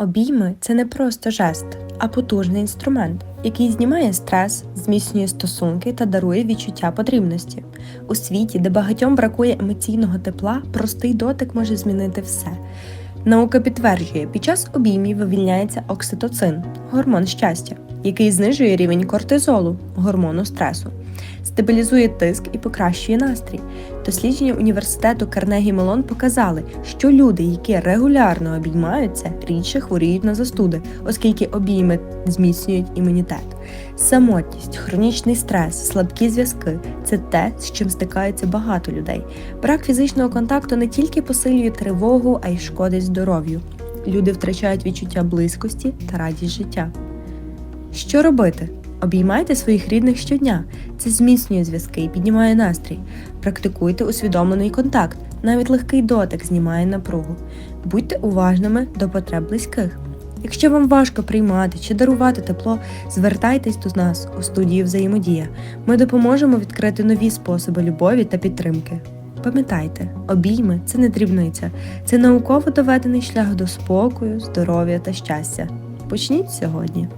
Обійми це не просто жест, а потужний інструмент, який знімає стрес, зміцнює стосунки та дарує відчуття потрібності. У світі, де багатьом бракує емоційного тепла, простий дотик може змінити все. Наука підтверджує, під час обіймів вивільняється окситоцин, гормон щастя, який знижує рівень кортизолу, гормону стресу, стабілізує тиск і покращує настрій. Дослідження університету Карнегі Мелон показали, що люди, які регулярно обіймаються, рідше хворіють на застуди, оскільки обійми зміцнюють імунітет. Самотність, хронічний стрес, слабкі зв'язки це те, з чим стикаються багато людей. Брак фізичного контакту не тільки посилює тривогу, а й шкодить здоров'ю. Люди втрачають відчуття близькості та радість життя. Що робити? Обіймайте своїх рідних щодня. Це зміцнює зв'язки і піднімає настрій. Практикуйте усвідомлений контакт. Навіть легкий дотик знімає напругу. Будьте уважними до потреб близьких. Якщо вам важко приймати чи дарувати тепло, звертайтесь до нас у студії Взаємодія. Ми допоможемо відкрити нові способи любові та підтримки. Пам'ятайте, обійми це не дрібниця, це науково доведений шлях до спокою, здоров'я та щастя. Почніть сьогодні.